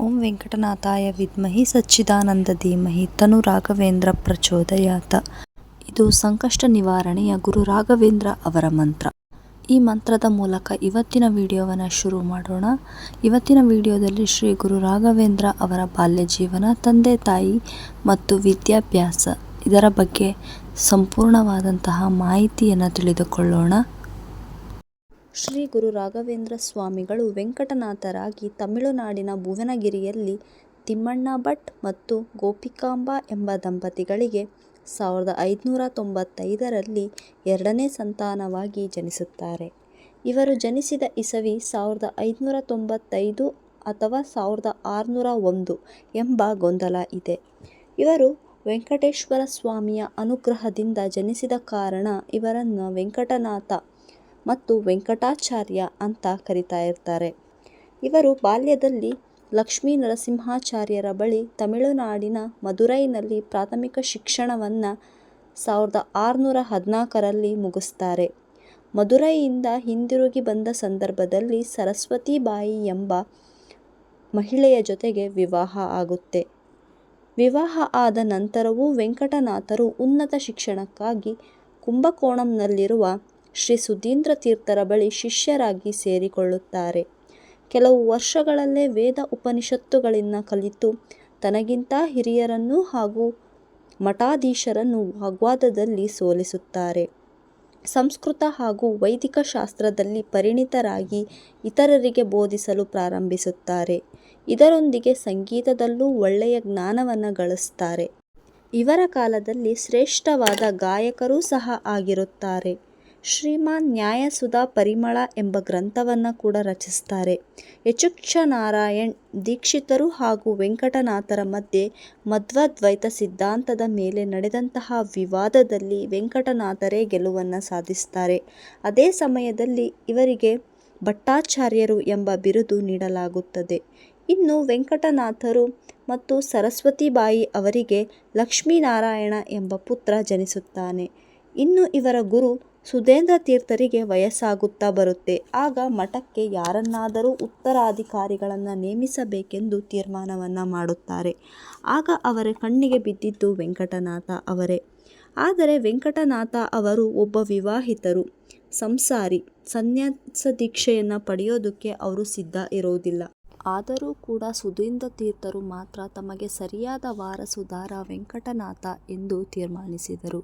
ಓಂ ವೆಂಕಟನಾಥಾಯ ವಿದ್ಮಹಿ ಸಚ್ಚಿದಾನಂದ ಧೀಮಹಿ ತನು ರಾಘವೇಂದ್ರ ಪ್ರಚೋದಯಾತ. ಇದು ಸಂಕಷ್ಟ ನಿವಾರಣೆಯ ಗುರು ರಾಘವೇಂದ್ರ ಅವರ ಮಂತ್ರ. ಈ ಮಂತ್ರದ ಮೂಲಕ ಇವತ್ತಿನ ವಿಡಿಯೋವನ್ನು ಶುರು ಮಾಡೋಣ. ಇವತ್ತಿನ ವಿಡಿಯೋದಲ್ಲಿ ಶ್ರೀ ಗುರು ರಾಘವೇಂದ್ರ ಅವರ ಬಾಲ್ಯ ಜೀವನ, ತಂದೆ ತಾಯಿ ಮತ್ತು ವಿದ್ಯಾಭ್ಯಾಸ ಇದರ ಬಗ್ಗೆ ಸಂಪೂರ್ಣವಾದಂತಹ ಮಾಹಿತಿಯನ್ನು ತಿಳಿದುಕೊಳ್ಳೋಣ. ಶ್ರೀ ಗುರು ರಾಘವೇಂದ್ರ ಸ್ವಾಮಿಗಳು ವೆಂಕಟನಾಥರಾಗಿ ತಮಿಳುನಾಡಿನ ಭುವನಗಿರಿಯಲ್ಲಿ ತಿಮ್ಮಣ್ಣ ಭಟ್ ಮತ್ತು ಗೋಪಿಕಾಂಬ ಎಂಬ ದಂಪತಿಗಳಿಗೆ ಸಾವಿರದ ಐದುನೂರ ತೊಂಬತ್ತೈದರಲ್ಲಿ ಎರಡನೇ ಸಂತಾನವಾಗಿ ಜನಿಸುತ್ತಾರೆ. ಇವರು ಜನಿಸಿದ ಇಸವಿ ಸಾವಿರದ ಐದುನೂರ ತೊಂಬತ್ತೈದು ಅಥವಾ ಸಾವಿರದ ಆರುನೂರ ಒಂದು ಎಂಬ ಗೊಂದಲ ಇದೆ. ಇವರು ವೆಂಕಟೇಶ್ವರ ಸ್ವಾಮಿಯ ಅನುಗ್ರಹದಿಂದ ಜನಿಸಿದ ಕಾರಣ ಇವರನ್ನು ವೆಂಕಟನಾಥ ಮತ್ತು ವೆಂಕಟಾಚಾರ್ಯ ಅಂತ ಕರಿತಾ ಇರ್ತಾರೆ. ಇವರು ಬಾಲ್ಯದಲ್ಲಿ ಲಕ್ಷ್ಮೀ ನರಸಿಂಹಾಚಾರ್ಯರ ಬಳಿ ತಮಿಳುನಾಡಿನ ಮಧುರೈನಲ್ಲಿ ಪ್ರಾಥಮಿಕ ಶಿಕ್ಷಣವನ್ನು ಸಾವಿರದ ಆರುನೂರ ಹದಿನಾಲ್ಕರಲ್ಲಿ ಮುಗಿಸ್ತಾರೆ. ಮದುರೈಯಿಂದ ಹಿಂದಿರುಗಿ ಬಂದ ಸಂದರ್ಭದಲ್ಲಿ ಸರಸ್ವತಿಬಾಯಿ ಎಂಬ ಮಹಿಳೆಯ ಜೊತೆಗೆ ವಿವಾಹ ಆಗುತ್ತೆ. ವಿವಾಹ ಆದ ನಂತರವೂ ವೆಂಕಟನಾಥರು ಉನ್ನತ ಶಿಕ್ಷಣಕ್ಕಾಗಿ ಕುಂಭಕೋಣಂನಲ್ಲಿರುವ ಶ್ರೀ ಸುಧೀಂದ್ರ ತೀರ್ಥರ ಬಳಿ ಶಿಷ್ಯರಾಗಿ ಸೇರಿಕೊಳ್ಳುತ್ತಾರೆ. ಕೆಲವು ವರ್ಷಗಳಲ್ಲೇ ವೇದ ಉಪನಿಷತ್ತುಗಳನ್ನು ಕಲಿತು ತನಗಿಂತ ಹಿರಿಯರನ್ನು ಹಾಗೂ ಮಠಾಧೀಶರನ್ನು ವಾಗ್ವಾದದಲ್ಲಿ ಸೋಲಿಸುತ್ತಾರೆ. ಸಂಸ್ಕೃತ ಹಾಗೂ ವೈದಿಕ ಶಾಸ್ತ್ರದಲ್ಲಿ ಪರಿಣಿತರಾಗಿ ಇತರರಿಗೆ ಬೋಧಿಸಲು ಪ್ರಾರಂಭಿಸುತ್ತಾರೆ. ಇದರೊಂದಿಗೆ ಸಂಗೀತದಲ್ಲೂ ಒಳ್ಳೆಯ ಜ್ಞಾನವನ್ನು ಗಳಿಸ್ತಾರೆ ಇವರ ಕಾಲದಲ್ಲಿ ಶ್ರೇಷ್ಠವಾದ ಗಾಯಕರೂ ಸಹ ಆಗಿರುತ್ತಾರೆ. ಶ್ರೀಮಾನ್ ನ್ಯಾಯಸುಧಾ ಪರಿಮಳ ಎಂಬ ಗ್ರಂಥವನ್ನು ಕೂಡ ರಚಿಸ್ತಾರೆ. ಯಚುಕ್ಷನಾರಾಯಣ್ ದೀಕ್ಷಿತರು ಹಾಗೂ ವೆಂಕಟನಾಥರ ಮಧ್ಯೆ ಮಧ್ವದ್ವೈತ ಸಿದ್ಧಾಂತದ ಮೇಲೆ ನಡೆದಂತಹ ವಿವಾದದಲ್ಲಿ ವೆಂಕಟನಾಥರೇ ಗೆಲುವನ್ನು ಸಾಧಿಸ್ತಾರೆ. ಅದೇ ಸಮಯದಲ್ಲಿ ಇವರಿಗೆ ಭಟ್ಟಾಚಾರ್ಯರು ಎಂಬ ಬಿರುದು ನೀಡಲಾಗುತ್ತದೆ. ಇನ್ನು ವೆಂಕಟನಾಥರು ಮತ್ತು ಸರಸ್ವತಿಬಾಯಿ ಅವರಿಗೆ ಲಕ್ಷ್ಮೀನಾರಾಯಣ ಎಂಬ ಪುತ್ರ ಜನಿಸುತ್ತಾನೆ. ಇನ್ನು ಇವರ ಗುರು ಸುಧೇಂದ್ರ ತೀರ್ಥರಿಗೆ ವಯಸ್ಸಾಗುತ್ತಾ ಬರುತ್ತೆ. ಆಗ ಮಠಕ್ಕೆ ಯಾರನ್ನಾದರೂ ಉತ್ತರಾಧಿಕಾರಿಗಳನ್ನು ನೇಮಿಸಬೇಕೆಂದು ತೀರ್ಮಾನವನ್ನು ಮಾಡುತ್ತಾರೆ. ಆಗ ಅವರ ಕಣ್ಣಿಗೆ ಬಿದ್ದಿದ್ದು ವೆಂಕಟನಾಥ ಅವರೇ. ಆದರೆ ವೆಂಕಟನಾಥ ಅವರು ಒಬ್ಬ ವಿವಾಹಿತರು. ಸಂಸಾರಿ ಸನ್ಯಾಸ ದೀಕ್ಷೆಯನ್ನು ಪಡೆಯೋದಕ್ಕೆ ಅವರು ಸಿದ್ಧ ಇರೋದಿಲ್ಲ. ಆದರೂ ಕೂಡ ಸುಧೀಂದ್ರ ತೀರ್ಥರು ಮಾತ್ರ ತಮಗೆ ಸರಿಯಾದ ವಾರಸುದಾರ ವೆಂಕಟನಾಥ ಎಂದು ತೀರ್ಮಾನಿಸಿದರು.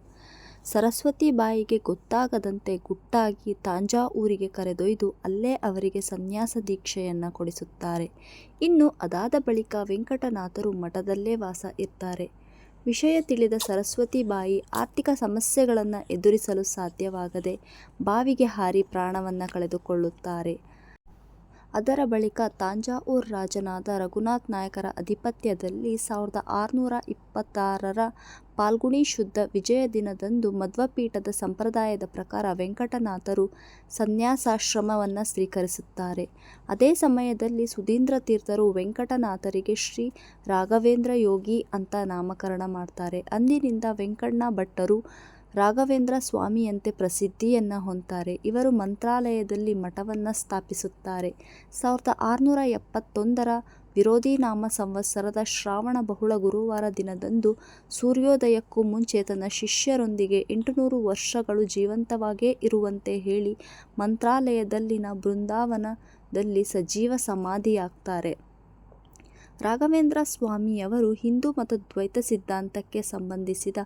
ಸರಸ್ವತಿಬಾಯಿಗೆ ಗೊತ್ತಾಗದಂತೆ ಗುಟ್ಟಾಗಿ ತಾಂಜಾವೂರಿಗೆ ಕರೆದೊಯ್ದು ಅಲ್ಲೇ ಅವರಿಗೆ ಸನ್ಯಾಸ ದೀಕ್ಷೆಯನ್ನು ಕೊಡಿಸುತ್ತಾರೆ. ಇನ್ನು ಅದಾದ ಬಳಿಕ ವೆಂಕಟನಾಥರು ಮಠದಲ್ಲೇ ವಾಸ ಇರ್ತಾರೆ. ವಿಷಯ ತಿಳಿದ ಸರಸ್ವತಿ ಬಾಯಿ ಆರ್ಥಿಕ ಸಮಸ್ಯೆಗಳನ್ನು ಎದುರಿಸಲು ಸಾಧ್ಯವಾಗದೆ ಬಾವಿಗೆ ಹಾರಿ ಪ್ರಾಣವನ್ನು ಕಳೆದುಕೊಳ್ಳುತ್ತಾರೆ. ಅದರ ಬಳಿಕ ತಾಂಜಾವೂರ್ ರಾಜನಾದ ರಘುನಾಥ್ ನಾಯಕರ ಅಧಿಪತ್ಯದಲ್ಲಿ ಸಾವಿರದ ಆರುನೂರ ಇಪ್ಪತ್ತಾರರ ಪಾಲ್ಗುಣಿ ಶುದ್ಧ ವಿಜಯ ದಿನದಂದು ಮಧ್ವಪೀಠದ ಸಂಪ್ರದಾಯದ ಪ್ರಕಾರ ವೆಂಕಟನಾಥರು ಸನ್ಯಾಸಾಶ್ರಮವನ್ನು ಸ್ವೀಕರಿಸುತ್ತಾರೆ. ಅದೇ ಸಮಯದಲ್ಲಿ ಸುಧೀಂದ್ರ ತೀರ್ಥರು ವೆಂಕಟನಾಥರಿಗೆ ಶ್ರೀ ರಾಘವೇಂದ್ರ ಯೋಗಿ ಅಂತ ನಾಮಕರಣ ಮಾಡ್ತಾರೆ. ಅಂದಿನಿಂದ ವೆಂಕಣ್ಣ ಭಟ್ಟರು ರಾಘವೇಂದ್ರ ಸ್ವಾಮಿಯಂತೆ ಪ್ರಸಿದ್ಧಿಯನ್ನು ಹೊಂತಾರೆ ಇವರು ಮಂತ್ರಾಲಯದಲ್ಲಿ ಮಠವನ್ನು ಸ್ಥಾಪಿಸುತ್ತಾರೆ. ಸಾವಿರದ ಆರುನೂರ ಎಪ್ಪತ್ತೊಂದರ ವಿರೋಧಿ ನಾಮ ಸಂವತ್ಸರದ ಶ್ರಾವಣ ಬಹುಳ ಗುರುವಾರ ದಿನದಂದು ಸೂರ್ಯೋದಯಕ್ಕೂ ಮುಂಚೆ ತನ್ನ ಶಿಷ್ಯರೊಂದಿಗೆ ಎಂಟುನೂರು ವರ್ಷಗಳು ಜೀವಂತವಾಗೇ ಇರುವಂತೆ ಹೇಳಿ ಮಂತ್ರಾಲಯದಲ್ಲಿನ ಬೃಂದಾವನದಲ್ಲಿ ಸಜೀವ ಸಮಾಧಿಯಾಗ್ತಾರೆ. ರಾಘವೇಂದ್ರ ಸ್ವಾಮಿಯವರು ಹಿಂದೂ ಮತ್ತು ದ್ವೈತ ಸಿದ್ಧಾಂತಕ್ಕೆ ಸಂಬಂಧಿಸಿದ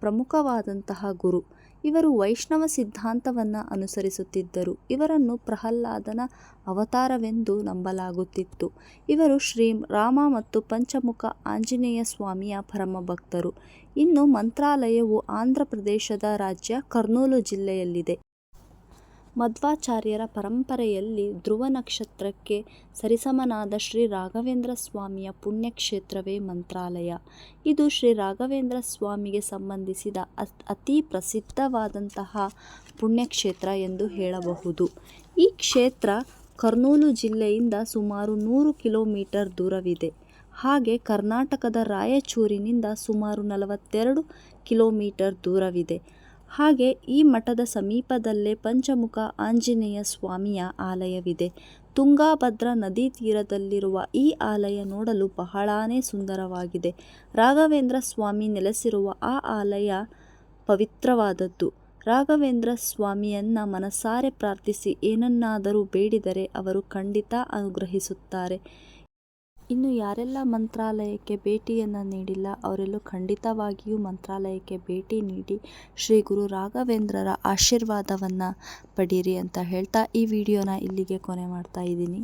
ಪ್ರಮುಖವಾದಂತಹ ಗುರು. ಇವರು ವೈಷ್ಣವ ಸಿದ್ಧಾಂತವನ್ನು ಅನುಸರಿಸುತ್ತಿದ್ದರು. ಇವರನ್ನು ಪ್ರಹ್ಲಾದನ ಅವತಾರವೆಂದು ನಂಬಲಾಗುತ್ತಿತ್ತು. ಇವರು ಶ್ರೀ ರಾಮ ಮತ್ತು ಪಂಚಮುಖ ಆಂಜನೇಯ ಸ್ವಾಮಿಯ ಪರಮ ಭಕ್ತರು ಇನ್ನು ಮಂತ್ರಾಲಯವು ಆಂಧ್ರ ಪ್ರದೇಶದ ರಾಜ್ಯ ಕರ್ನೂಲು ಜಿಲ್ಲೆಯಲ್ಲಿದೆ. ಮಧ್ವಾಚಾರ್ಯರ ಪರಂಪರೆಯಲ್ಲಿ ಧ್ರುವ ನಕ್ಷತ್ರಕ್ಕೆ ಸರಿಸಮನಾದ ಶ್ರೀ ರಾಘವೇಂದ್ರ ಸ್ವಾಮಿಯ ಪುಣ್ಯಕ್ಷೇತ್ರವೇ ಮಂತ್ರಾಲಯ. ಇದು ಶ್ರೀ ರಾಘವೇಂದ್ರ ಸ್ವಾಮಿಗೆ ಸಂಬಂಧಿಸಿದ ಅತಿ ಪ್ರಸಿದ್ಧವಾದಂತಹ ಪುಣ್ಯಕ್ಷೇತ್ರ ಎಂದು ಹೇಳಬಹುದು. ಈ ಕ್ಷೇತ್ರ ಕರ್ನೂಲು ಜಿಲ್ಲೆಯಿಂದ ಸುಮಾರು ನೂರು ಕಿಲೋಮೀಟರ್ ದೂರವಿದೆ. ಹಾಗೆ ಕರ್ನಾಟಕದ ರಾಯಚೂರಿನಿಂದ ಸುಮಾರು ನಲವತ್ತೆರಡು ಕಿಲೋಮೀಟರ್ ದೂರವಿದೆ. ಹಾಗೆ ಈ ಮಠದ ಸಮೀಪದಲ್ಲೇ ಪಂಚಮುಖ ಆಂಜನೇಯ ಸ್ವಾಮಿಯ ಆಲಯವಿದೆ ತುಂಗಾಭದ್ರಾ ನದಿ ತೀರದಲ್ಲಿರುವ ಈ ಆಲಯ ನೋಡಲು ಬಹಳಾನೇ ಸುಂದರವಾಗಿದೆ. ರಾಘವೇಂದ್ರ ಸ್ವಾಮಿ ನೆಲೆಸಿರುವ ಆ ಆಲಯ ಪವಿತ್ರವಾದದ್ದು. ರಾಘವೇಂದ್ರ ಸ್ವಾಮಿಯನ್ನ ಮನಸಾರೆ ಪ್ರಾರ್ಥಿಸಿ ಏನನ್ನಾದರೂ ಬೇಡಿದರೆ ಅವರು ಖಂಡಿತ ಅನುಗ್ರಹಿಸುತ್ತಾರೆ. ಇನ್ನು ಯಾರೆಲ್ಲ ಮಂತ್ರಾಲಯಕ್ಕೆ ಭೇಟಿಯನ್ನು ನೀಡಿಲ್ಲ, ಅವರೆಲ್ಲೂ ಖಂಡಿತವಾಗಿಯೂ ಮಂತ್ರಾಲಯಕ್ಕೆ ಭೇಟಿ ನೀಡಿ ಶ್ರೀ ಗುರು ರಾಘವೇಂದ್ರರ ಆಶೀರ್ವಾದವನ್ನು ಪಡೀರಿ ಅಂತ ಹೇಳ್ತಾ ಈ ವಿಡಿಯೋನ ಇಲ್ಲಿಗೆ ಕೊನೆ ಮಾಡ್ತಾ ಇದ್ದೀನಿ.